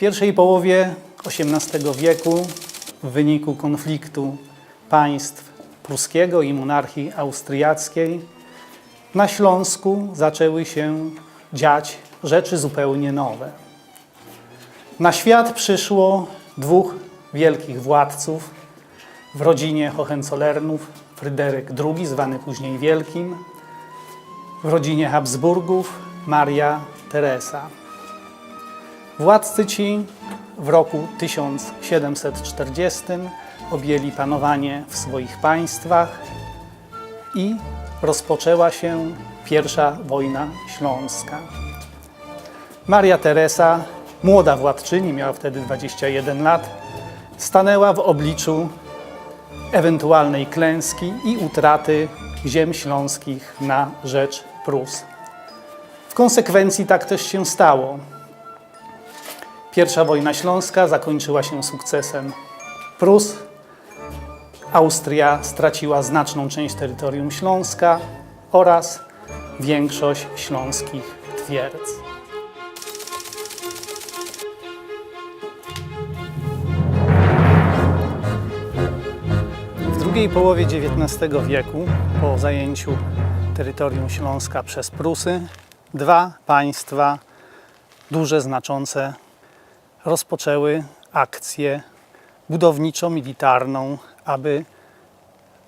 pierwszej połowie XVIII wieku w wyniku konfliktu państw pruskiego i monarchii austriackiej na Śląsku zaczęły się dziać rzeczy zupełnie nowe. Na świat przyszło dwóch wielkich władców w rodzinie Hohenzollernów, Fryderyk II, zwany później Wielkim, w rodzinie Habsburgów, Maria Teresa. Władcy ci w roku 1740 objęli panowanie w swoich państwach i rozpoczęła się pierwsza wojna śląska. Maria Teresa, młoda władczyni, miała wtedy 21 lat, stanęła w obliczu ewentualnej klęski i utraty ziem śląskich na rzecz Prus. W konsekwencji tak też się stało. Pierwsza wojna śląska zakończyła się sukcesem Prus. Austria straciła znaczną część terytorium Śląska oraz większość śląskich twierdz. W drugiej połowie XIX wieku, po zajęciu terytorium Śląska przez Prusy, dwa państwa duże, znaczące rozpoczęły akcję budowniczo-militarną, aby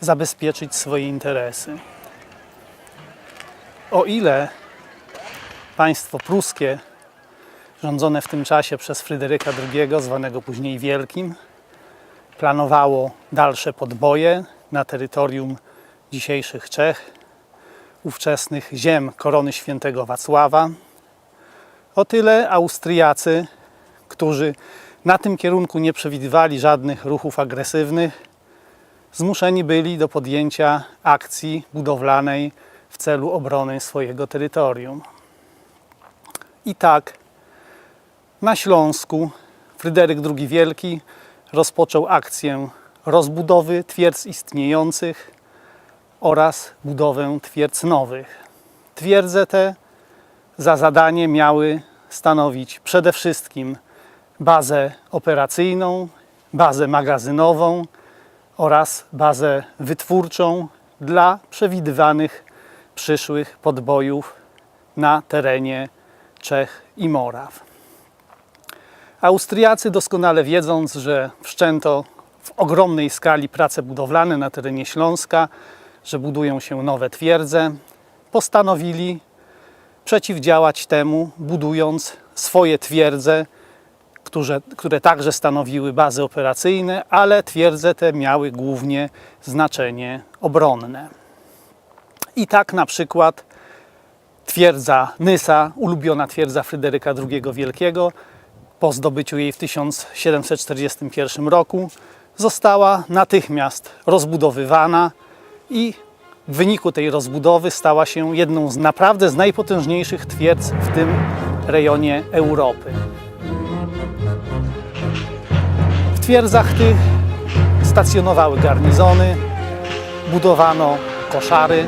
zabezpieczyć swoje interesy. O ile państwo pruskie, rządzone w tym czasie przez Fryderyka II, zwanego później Wielkim, planowało dalsze podboje na terytorium dzisiejszych Czech, ówczesnych ziem korony świętego Wacława, o tyle Austriacy, którzy na tym kierunku nie przewidywali żadnych ruchów agresywnych, zmuszeni byli do podjęcia akcji budowlanej w celu obrony swojego terytorium. I tak na Śląsku Fryderyk II Wielki rozpoczął akcję rozbudowy twierdz istniejących oraz budowę twierdz nowych. Twierdze te za zadanie miały stanowić przede wszystkim bazę operacyjną, bazę magazynową oraz bazę wytwórczą dla przewidywanych przyszłych podbojów na terenie Czech i Moraw. Austriacy doskonale wiedząc, że wszczęto w ogromnej skali prace budowlane na terenie Śląska, że budują się nowe twierdze, postanowili przeciwdziałać temu, budując swoje twierdze, które, które także stanowiły bazy operacyjne, ale twierdze te miały głównie znaczenie obronne. I tak na przykład twierdza Nysa, ulubiona twierdza Fryderyka II Wielkiego, po zdobyciu jej w 1741 roku, została natychmiast rozbudowywana i w wyniku tej rozbudowy stała się jedną z naprawdę z najpotężniejszych twierdz w tym rejonie Europy. Twierdzach tych stacjonowały garnizony, budowano koszary,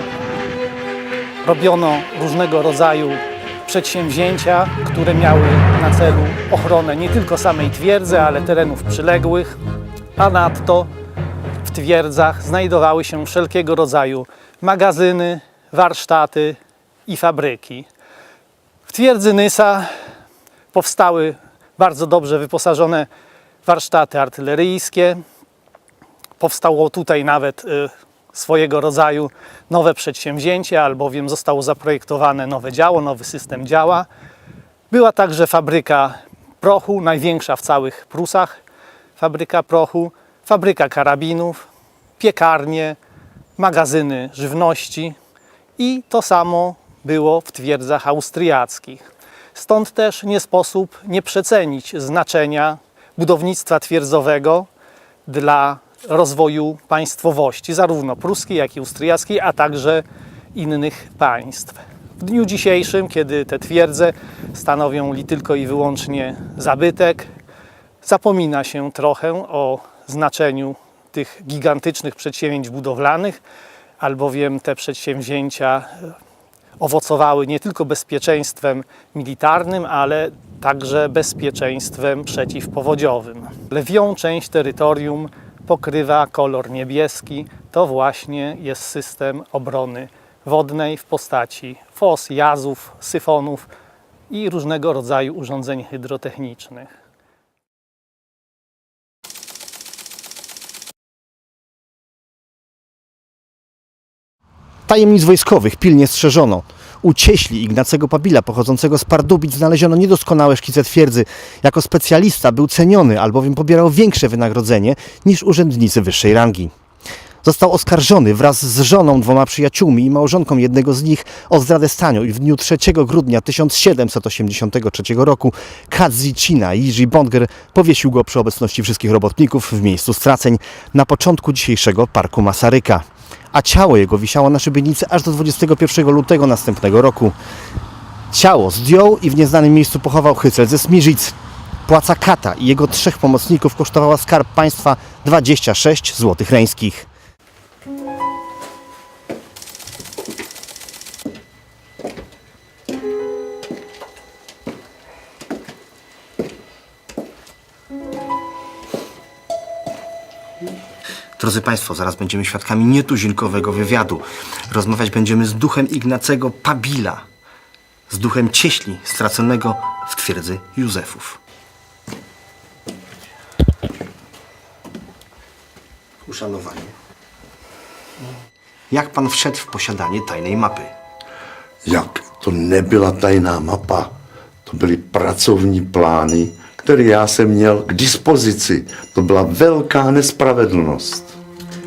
robiono różnego rodzaju przedsięwzięcia, które miały na celu ochronę nie tylko samej twierdzy, ale terenów przyległych, a nadto w twierdzach znajdowały się wszelkiego rodzaju magazyny, warsztaty i fabryki. W twierdzy Nysa powstały bardzo dobrze wyposażone warsztaty artyleryjskie. Powstało tutaj nawet y, swojego rodzaju nowe przedsięwzięcie, albowiem zostało zaprojektowane nowe działo, nowy system działa. Była także fabryka prochu, największa w całych Prusach fabryka prochu, fabryka karabinów, piekarnie, magazyny żywności i to samo było w twierdzach austriackich. Stąd też nie sposób nie przecenić znaczenia budownictwa twierdzowego dla rozwoju państwowości, zarówno pruskiej, jak i austriackiej, a także innych państw. W dniu dzisiejszym, kiedy te twierdze stanowią tylko i wyłącznie zabytek, zapomina się trochę o znaczeniu tych gigantycznych przedsięwzięć budowlanych, albowiem te przedsięwzięcia owocowały nie tylko bezpieczeństwem militarnym, ale także bezpieczeństwem przeciwpowodziowym. Lewią część terytorium pokrywa kolor niebieski. To właśnie jest system obrony wodnej w postaci fos, jazów, syfonów i różnego rodzaju urządzeń hydrotechnicznych. Tajemnic wojskowych pilnie strzeżono. U cieśli Ignacego Pabila, pochodzącego z Pardubic, znaleziono niedoskonałe szkice twierdzy. Jako specjalista był ceniony, albowiem pobierał większe wynagrodzenie niż urzędnicy wyższej rangi. Został oskarżony wraz z żoną, dwoma przyjaciółmi i małżonką jednego z nich o zdradę stanu i w dniu 3 grudnia 1783 roku Kadzicina Jiří Bondger powiesił go przy obecności wszystkich robotników w miejscu straceń na początku dzisiejszego Parku Masaryka. A ciało jego wisiało na szybienicy aż do 21 lutego następnego roku. Ciało zdjął i w nieznanym miejscu pochował Hycel ze Smirzic. Płaca Kata i jego trzech pomocników kosztowała skarb państwa 26 złotych reńskich. Drodzy Państwo, zaraz będziemy świadkami nietuzinkowego wywiadu. Rozmawiać będziemy z duchem Ignacego Pabila, z duchem cieśli straconego w twierdzy Józefów. Uszanowanie. Jak pan wszedł w posiadanie tajnej mapy? Jak? To nebyla tajná mapa. To byly pracovní plány, které já jsem měl k dispozici. To byla velká nespravedlnost.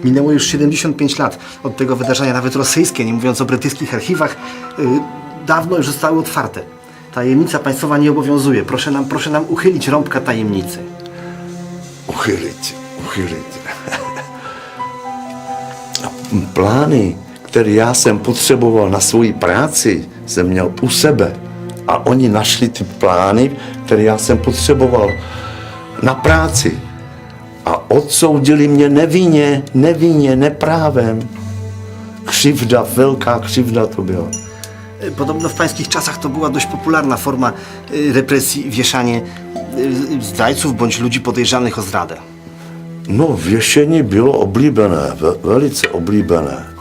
Minęło już 75 lat od tego wydarzenia, nawet rosyjskie, nie mówiąc o brytyjskich archiwach, yy, dawno już zostały otwarte. Tajemnica państwowa nie obowiązuje. Proszę nam, proszę nam uchylić rąbka tajemnicy. Uchylit, uchylit. A plány, které já jsem potřeboval na svoji práci, jsem měl u sebe. A oni našli ty plány, které já jsem potřeboval na práci. Odsoudili mě nevinně, nevinně, neprávem. Křivda, velká křivda to byla. Y, Podobno w pańskich czasach to była dość popularna forma y, represji, wieszanie y, zdrajców bądź ludzi podejrzanych o zdradę. No, věšení bylo oblíbené, ve, velice oblíbené.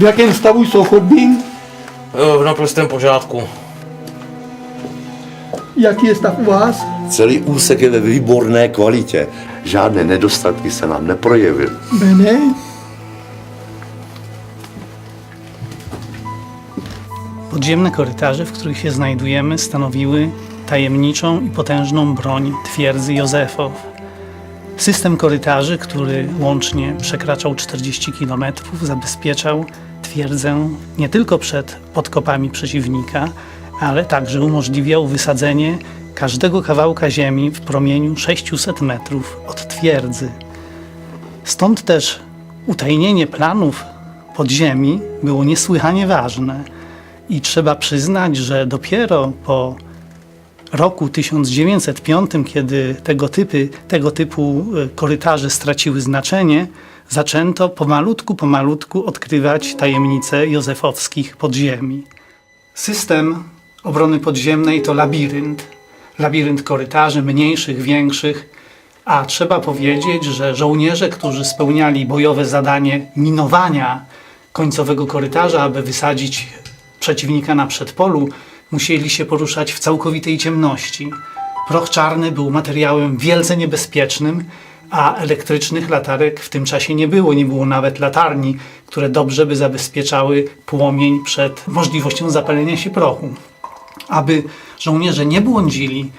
V jakém stavu jsou chodby? Jo, v naprostém pořádku. Jaký je stav u vás? Celý úsek je ve výborné kvalitě. Žádné nedostatky se nám neprojevily. Bene. Podziemne korytarze, w których się znajdujemy, stanowiły tajemniczą i potężną broń twierdzy Józefow. System korytarzy, który łącznie przekraczał 40 km, zabezpieczał twierdzę nie tylko przed podkopami przeciwnika, ale także umożliwiał wysadzenie każdego kawałka ziemi w promieniu 600 metrów od twierdzy. Stąd też utajnienie planów podziemi było niesłychanie ważne. I trzeba przyznać, że dopiero po roku 1905, kiedy tego, typy, tego typu e, korytarze straciły znaczenie, zaczęto pomalutku, pomalutku odkrywać tajemnice józefowskich podziemi. System obrony podziemnej to labirynt. Labirynt korytarzy mniejszych, większych, a trzeba powiedzieć, że żołnierze, którzy spełniali bojowe zadanie minowania końcowego korytarza, aby wysadzić przeciwnika na przedpolu, musieli się poruszać w całkowitej ciemności. Proch czarny był materiałem wielce niebezpiecznym, a elektrycznych latarek w tym czasie nie było. Nie było nawet latarni, które dobrze by zabezpieczały płomień przed możliwością zapalenia się prochu. Aby żołnierze nie błądzili,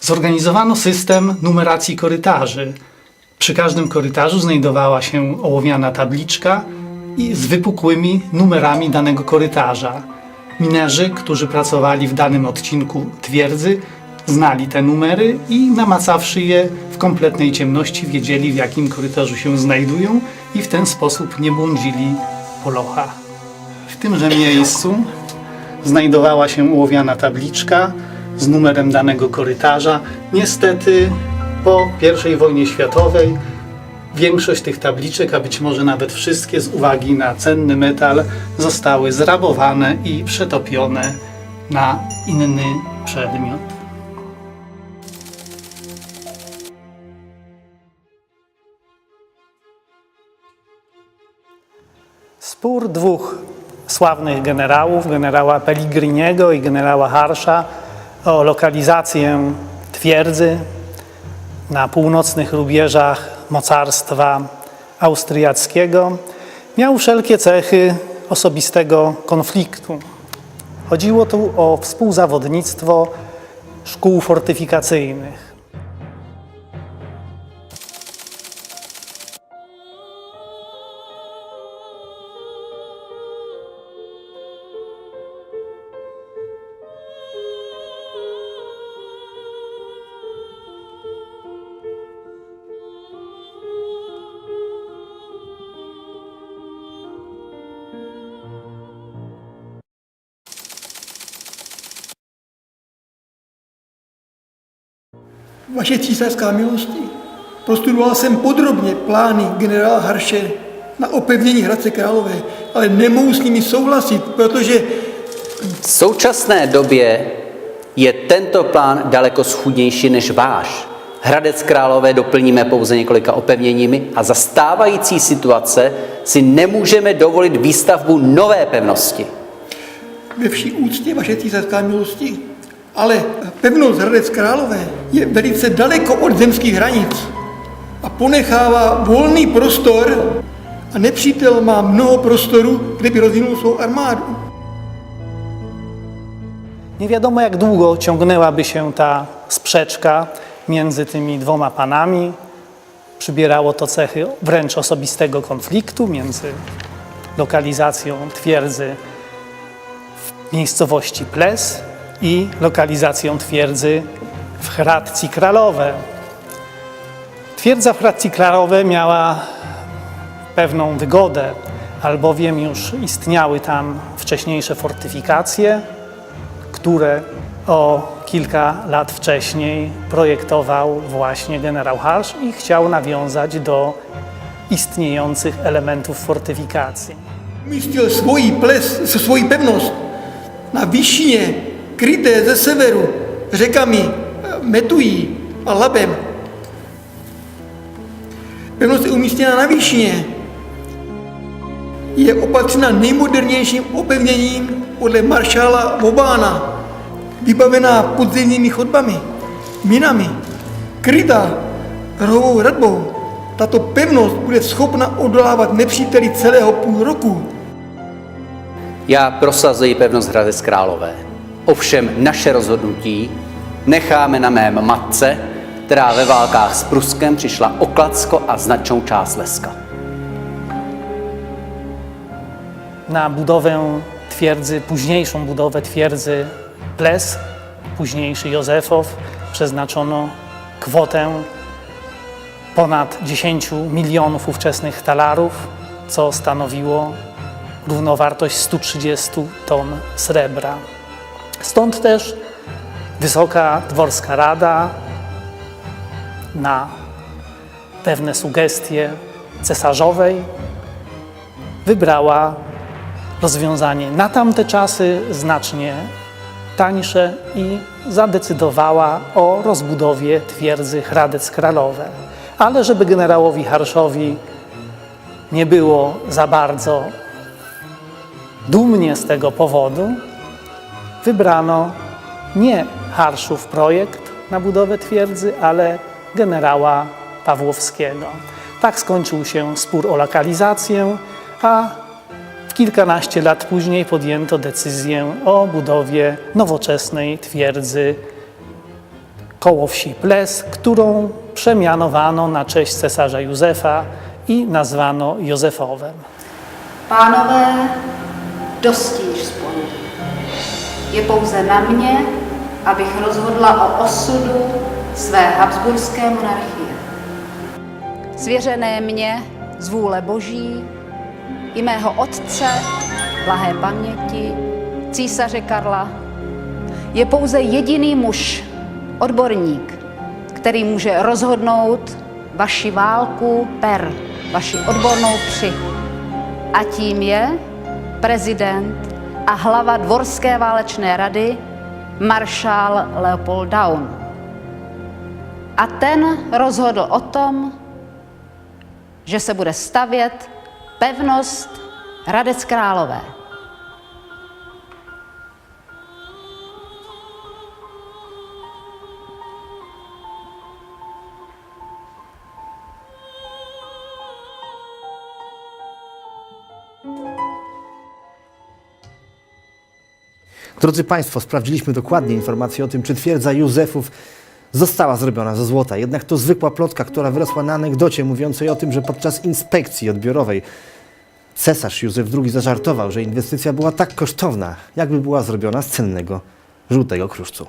zorganizowano system numeracji korytarzy. Przy każdym korytarzu znajdowała się ołowiana tabliczka i z wypukłymi numerami danego korytarza. Minerzy, którzy pracowali w danym odcinku twierdzy, znali te numery i namacawszy je w kompletnej ciemności, wiedzieli w jakim korytarzu się znajdują i w ten sposób nie błądzili po. W tymże miejscu znajdowała się ołowiana tabliczka z numerem danego korytarza. Niestety po I wojnie światowej większość tych tabliczek, a być może nawet wszystkie z uwagi na cenny metal, zostały zrabowane i przetopione na inny przedmiot. Spór dwóch sławnych generałów, generała Pellegriniego i generała Harsza o lokalizację twierdzy na północnych rubieżach mocarstwa austriackiego, miał wszelkie cechy osobistego konfliktu. Chodziło tu o współzawodnictwo szkół fortyfikacyjnych. Vaše císařská milosti, prostudoval jsem podrobně plány generála Harše na opevnění Hradce Králové, ale nemohu s nimi souhlasit, protože V současné době je tento plán daleko schůdnější než váš. Hradec Králové doplníme pouze několika opevněními a za stávající situace si nemůžeme dovolit výstavbu nové pevnosti. ve vší úctě vaše císařská milosti, ale pevnost Hradec Králové je velice daleko od zemských hranic a ponechává volný prostor a nepřítel má mnoho prostoru, kde by rozvinul svou armádu. Nie wiadomo, jak długo ciągnęłaby się ta sprzeczka między tymi dwoma panami. Przybierało to cechy wręcz osobistego konfliktu między lokalizacją twierdzy w miejscowości Ples i lokalizacją twierdzy w Hradci Kralowe. Twierdza w Hradci Kralowe miała pewną wygodę, albowiem już istniały tam wcześniejsze fortyfikacje, które o kilka lat wcześniej projektował właśnie generał Harsz i chciał nawiązać do istniejących elementów fortyfikacji. Umístil svoji ples, svoji pevnost na výšině, kryté ze severu řekami Metují a Labem. Pevnost je umístěna na výšině. Je opatřena nejmodernějším opevněním podle maršála Vobána, vybavená podzemními chodbami, minami, krytá rohovou hradbou. Tato pevnost bude schopna odolávat nepříteli celého půl roku. Já prosazuji pevnost Hradec Králové. Ovšem naše rozhodnutí necháme na mém matce, která ve válkách s Pruskem přišla o Kladsko a značnou část Leska. Na budowę twierdzy, późniejszą budowę twierdzy Ples, późniejszy Józefow, przeznaczono kwotę ponad 10 milionów ówczesnych talarów, co stanowiło równowartość 130 ton srebra. Stąd też wysoka dworska rada na pewne sugestie cesarzowej wybrała rozwiązanie na tamte czasy znacznie tańsze i zadecydowała o rozbudowie twierdzy Hradec Kralowe. Ale żeby generałowi Harszowi nie było za bardzo dumnie z tego powodu, wybrano nie Harszów projekt na budowę twierdzy, ale generała Pawłowskiego. Tak skończył się spór o lokalizację, a kilkanaście lat później podjęto decyzję o budowie nowoczesnej twierdzy koło wsi Ples, którą przemianowano na cześć cesarza Józefa i nazwano Józefowem. Pánové, dosti již spolu. Je pouze na mě, abych rozhodla o osudu své habsburské monarchie. Svěřené mě z vůle Boží i mého otce, blahé paměti, císaře Karla, je pouze jediný muž, odborník, který může rozhodnout vaši válku per, vaši odbornou při. A tím je prezident a hlava Dvorské válečné rady maršál Leopold Daun. A ten rozhodl o tom, že se bude stavět pevnost Hradec Králové. Drodzy Państwo, sprawdziliśmy dokładnie informacje o tym, czy twierdza Józefów została zrobiona ze złota. Jednak to zwykła plotka, która wyrosła na anegdocie mówiącej o tym, że podczas inspekcji odbiorowej cesarz Józef II zażartował, że inwestycja była tak kosztowna, jakby była zrobiona z cennego żółtego kruszcu.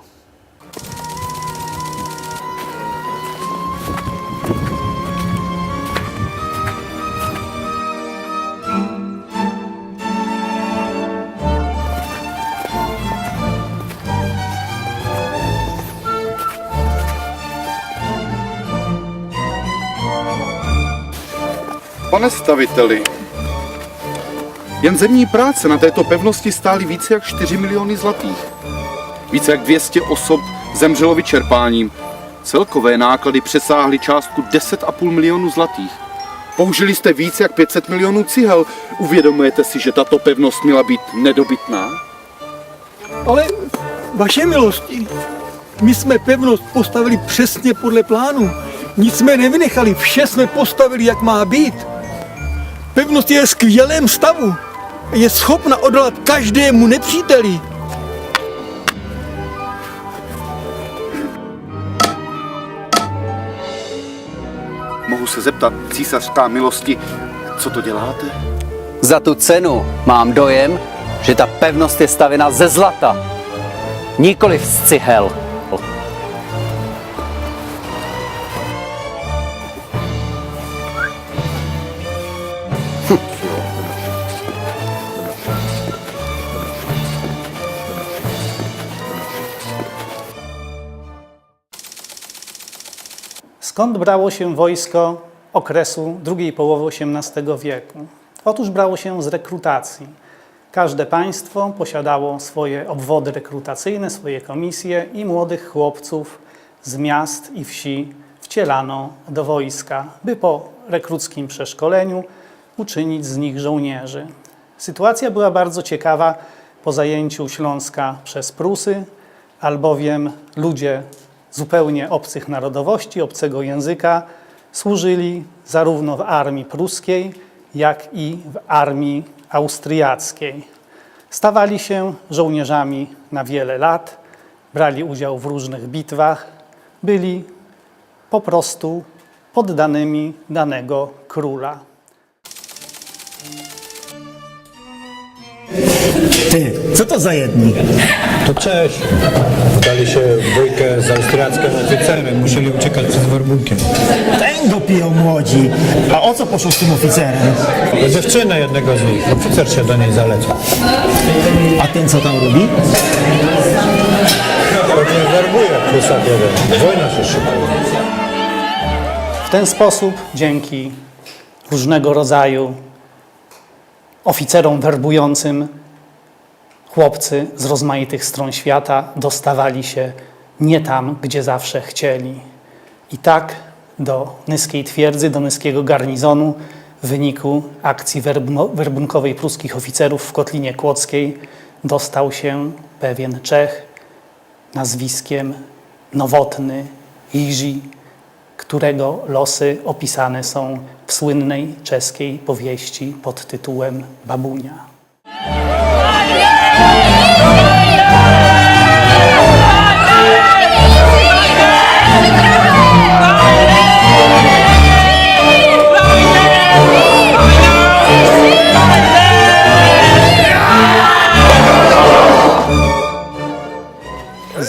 Pane staviteli, jen zemní práce na této pevnosti stály více jak 4 miliony zlatých. Více jak 200 osob zemřelo vyčerpáním. Celkové náklady přesáhly částku 10,5 milionů zlatých. Použili jste více jak 500 milionů cihel. Uvědomujete si, že tato pevnost měla být nedobytná? Ale vaše milosti, my jsme pevnost postavili přesně podle plánu. Nic jsme nevynechali, vše jsme postavili, jak má být. Pevnost je v skvělém stavu. Je schopna odolat každému nepříteli. Mohu se zeptat, císařská milosti, co to děláte? Za tu cenu mám dojem, že ta pevnost je stavěna ze zlata, nikoliv z cihel. Skąd brało się wojsko okresu drugiej połowy XVIII wieku? Otóż brało się z rekrutacji. Każde państwo posiadało swoje obwody rekrutacyjne, swoje komisje i młodych chłopców z miast i wsi wcielano do wojska, by po rekruckim przeszkoleniu uczynić z nich żołnierzy. Sytuacja była bardzo ciekawa po zajęciu Śląska przez Prusy, albowiem ludzie zupełnie obcych narodowości, obcego języka służyli zarówno w armii pruskiej, jak i w armii austriackiej. Stawali się żołnierzami na wiele lat, brali udział w różnych bitwach, byli po prostu poddanymi danego króla. Ty, co to za jedni? To cześć. Wdali się w bójkę z austriackim oficerem. Musieli uciekać przed Warbunkiem. Tego piją młodzi. A o co poszło z tym oficerem? Do dziewczyny jednego z nich. Oficer się do niej zaleciał. A ten co tam robi? Pewnie werbuje Prusak jeden. Wojna się szykuje. W ten sposób, dzięki różnego rodzaju oficerom werbującym, chłopcy z rozmaitych stron świata dostawali się nie tam, gdzie zawsze chcieli. I tak do Nyskiej Twierdzy, do Nyskiego Garnizonu w wyniku akcji werbunkowej pruskich oficerów w Kotlinie Kłodzkiej dostał się pewien Czech nazwiskiem Nowotny Jiří, którego losy opisane są w słynnej czeskiej powieści pod tytułem Babunia.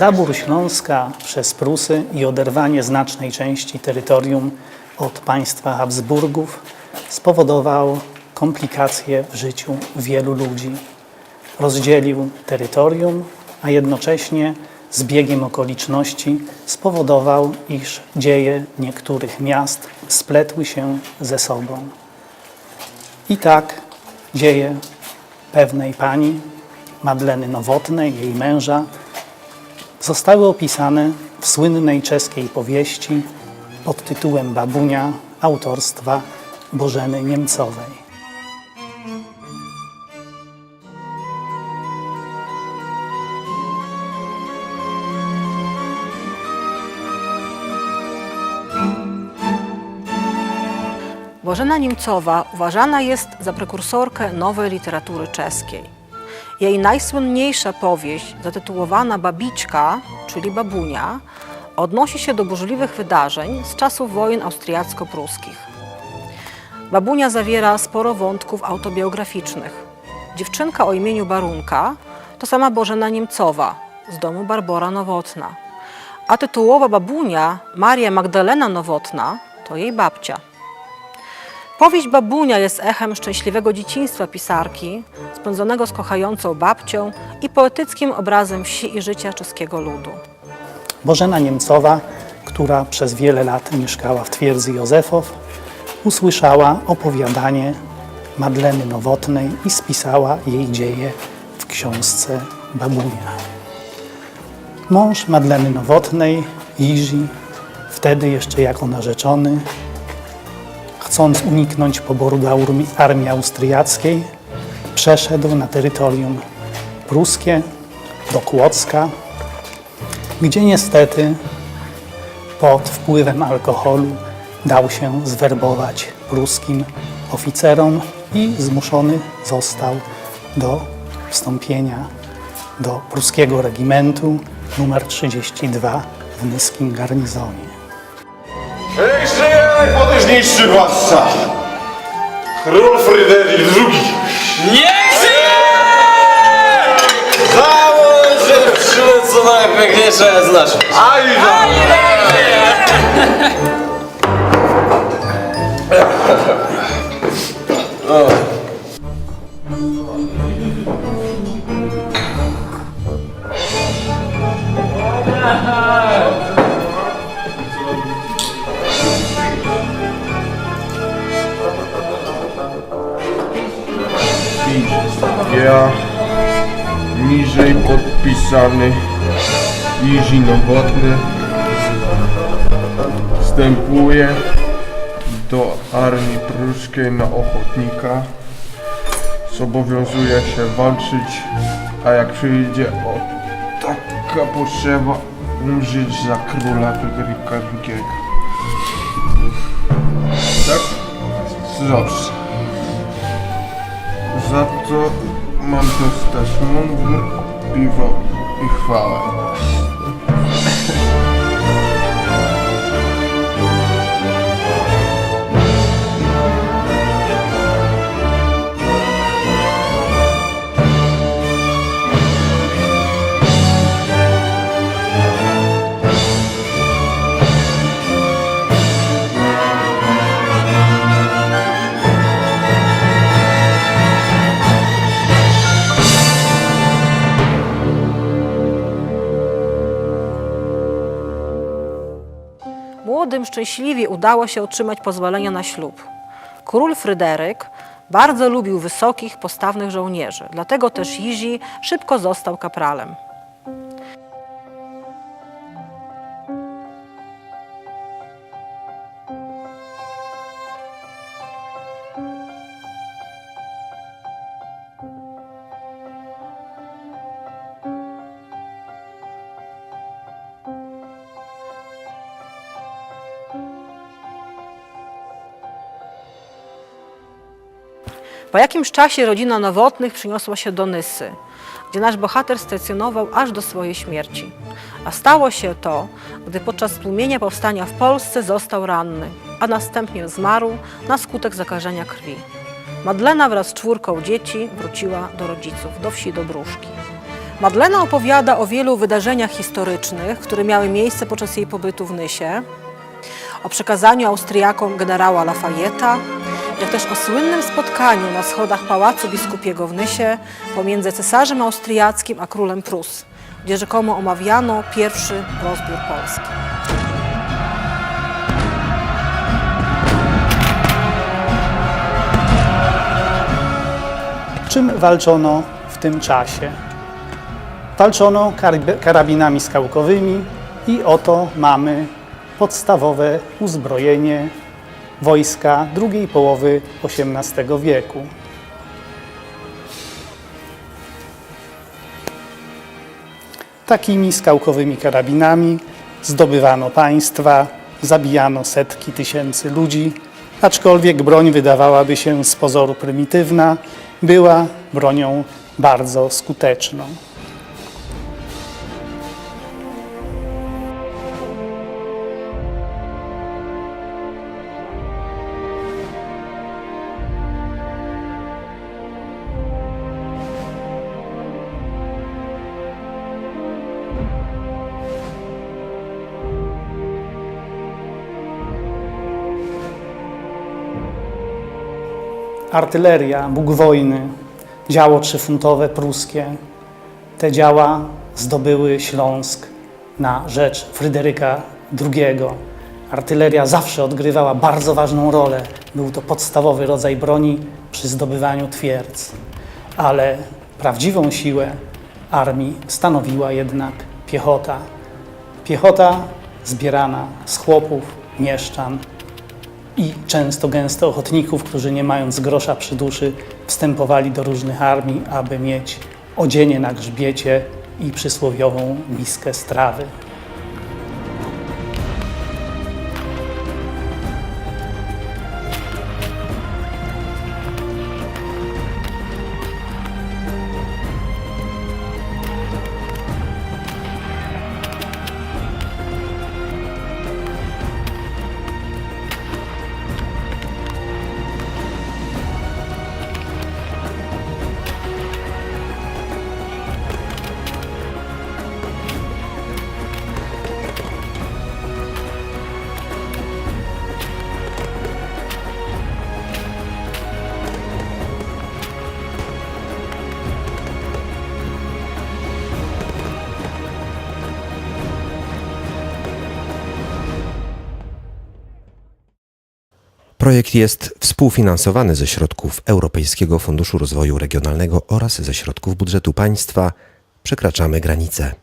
Zabór Śląska przez Prusy i oderwanie znacznej części terytorium od państwa Habsburgów spowodował komplikacje w życiu wielu ludzi. Rozdzielił terytorium, a jednocześnie z biegiem okoliczności spowodował, iż dzieje niektórych miast spletły się ze sobą. I tak dzieje pewnej pani, Madleny Nowotnej, jej męża, zostały opisane w słynnej czeskiej powieści pod tytułem Babunia autorstwa Bożeny Niemcowej. Bożena Niemcowa uważana jest za prekursorkę nowej literatury czeskiej. Jej najsłynniejsza powieść, zatytułowana Babiczka, czyli Babunia, odnosi się do burzliwych wydarzeń z czasów wojen austriacko-pruskich. Babunia zawiera sporo wątków autobiograficznych. Dziewczynka o imieniu Barunka to sama Bożena Niemcowa z domu Barbora Nowotna, a tytułowa babunia Maria Magdalena Nowotna to jej babcia. Powieść Babunia jest echem szczęśliwego dzieciństwa pisarki, spędzonego z kochającą babcią i poetyckim obrazem wsi i życia czeskiego ludu. Bożena Niemcowa, która przez wiele lat mieszkała w twierdzy Józefow, usłyszała opowiadanie Madleny Nowotnej i spisała jej dzieje w książce Babunia. Mąż Madleny Nowotnej, Jiří, wtedy jeszcze jako narzeczony, chcąc uniknąć poboru do armii- austriackiej, przeszedł na terytorium pruskie, do Kłodzka, gdzie niestety pod wpływem alkoholu dał się zwerbować pruskim oficerom i zmuszony został do wstąpienia do pruskiego regimentu numer 32 w Nyskim garnizonie. Najpotężniejszy władca! Król Fryderyk II! Niech żyje! Dziewczynę, co najpiękniejsze znasz! Ja, niżej podpisany Jiří Nowotny, wstępuję do armii pruskiej na ochotnika. Zobowiązuję się walczyć, a jak przyjdzie o taka potrzeba, umrzeć za króla Fryderyka II. Tak? Dobrze. Za to mam dostać mundur, piwo i chwałę. Młodym szczęśliwie udało się otrzymać pozwolenie na ślub. Król Fryderyk bardzo lubił wysokich, postawnych żołnierzy, dlatego też Jiří szybko został kapralem. Po jakimś czasie rodzina Nowotnych przyniosła się do Nysy, gdzie nasz bohater stacjonował aż do swojej śmierci. A stało się to, gdy podczas tłumienia powstania w Polsce został ranny, a następnie zmarł na skutek zakażenia krwi. Madlena wraz z czwórką dzieci wróciła do rodziców, do wsi Dobruszki. Madlena opowiada o wielu wydarzeniach historycznych, które miały miejsce podczas jej pobytu w Nysie, o przekazaniu Austriakom generała Lafayette'a, jak też o słynnym spotkaniu na schodach Pałacu Biskupiego w Nysie pomiędzy cesarzem austriackim a królem Prus, gdzie rzekomo omawiano pierwszy rozbiór Polski. Czym walczono w tym czasie? Walczono karab- karabinami skałkowymi i oto mamy podstawowe uzbrojenie wojska drugiej połowy XVIII wieku. Takimi skałkowymi karabinami zdobywano państwa, zabijano setki tysięcy ludzi, aczkolwiek broń wydawałaby się z pozoru prymitywna, była bronią bardzo skuteczną. Artyleria, Bóg wojny, działo trzyfuntowe pruskie. Te działa zdobyły Śląsk na rzecz Fryderyka II. Artyleria zawsze odgrywała bardzo ważną rolę. Był to podstawowy rodzaj broni przy zdobywaniu twierdz. Ale prawdziwą siłę armii stanowiła jednak piechota. Piechota zbierana z chłopów, mieszczan, i często gęsto ochotników, którzy nie mając grosza przy duszy, wstępowali do różnych armii, aby mieć odzienie na grzbiecie i przysłowiową miskę strawy. Projekt jest współfinansowany ze środków Europejskiego Funduszu Rozwoju Regionalnego oraz ze środków budżetu państwa. Przekraczamy granice.